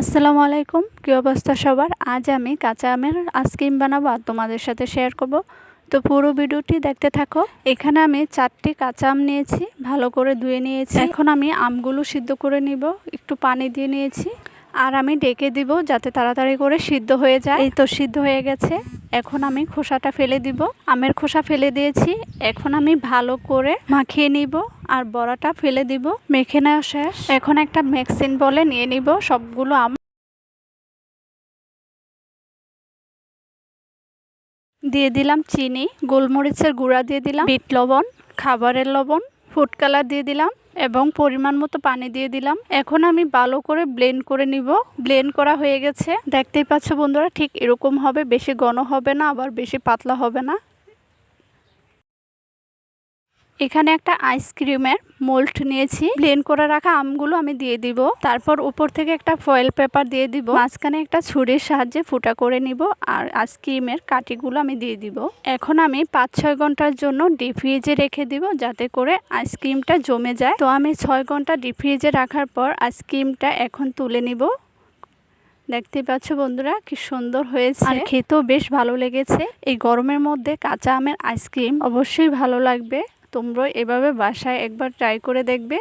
আসসালামু আলাইকুম। কী অবস্থা সবার? আজ আমি কাঁচা আমের আইসক্রিম বানাবো আর তোমাদের সাথে শেয়ার করব। তো পুরো ভিডিওটি দেখতে থাকো। এখানে আমি চারটি কাঁচা আম নিয়েছি, ভালো করে ধুয়ে নিয়েছি। এখন আমি আমগুলো সিদ্ধ করে নিব, একটু পানি দিয়ে নিয়েছি। আর আমি ডেকে দিব যাতে তাড়াতাড়ি করে সিদ্ধ হয়ে যায়। এই তো সিদ্ধ হয়ে গেছে। এখন আমি খোসাটা ফেলে দিব। আমের খোসা ফেলে দিয়েছি। এখন আমি ভালো করে মাখিয়ে নিব আর বড়াটা ফেলে দিব। মেখে নেওয়া শেষ। এখন একটা মেক্সিন বলে নিয়ে নিব। সবগুলো আম দিয়ে দিলাম চিনি, গোলমরিচের গুঁড়া দিয়ে দিলাম, বিট লবণ, খাবারের লবণ, ফুড কালার দিয়ে দিলাম। এবং পরিমাণ মতো পানি দিয়ে দিলাম। এখন আমি ভালো করে ব্লেন্ড করে নিব। ব্লেন্ড করা হয়ে গেছে। দেখতেই পাচ্ছ বন্ধুরা, ঠিক এরকম হবে। বেশি ঘন হবে না, আবার বেশি পাতলা হবে না। এখানে একটা আইসক্রিমের মোল্ড নিয়েছি। ব্লেন্ড করে রাখা আমগুলো আমি দিয়ে দিব। তারপর উপর থেকে একটা ফয়েল পেপার দিয়ে দিব। মাঝখানে একটা ছুরির সাহায্যে ফুটা করে নিব আর আইসক্রিমের কাঠিগুলো আমি দিয়ে দিব। এখন আমি পাঁচ ছয় ঘণ্টার জন্য ডিপ ফ্রিজে রেখে দিব যাতে করে আইসক্রিমটা জমে যায়। তো আমি ছয় ঘণ্টা ডিপ ফ্রিজে রাখার পর আইসক্রিমটা এখন তুলে নিব। দেখতে পাচ্ছ বন্ধুরা কি সুন্দর হয়েছে। আর খেতেও বেশ ভালো লেগেছে। এই গরমের মধ্যে কাঁচা আমের আইসক্রিম অবশ্যই ভালো লাগবে। তোমরা এভাবে বাসায় একবার ট্রাই করে দেখবে।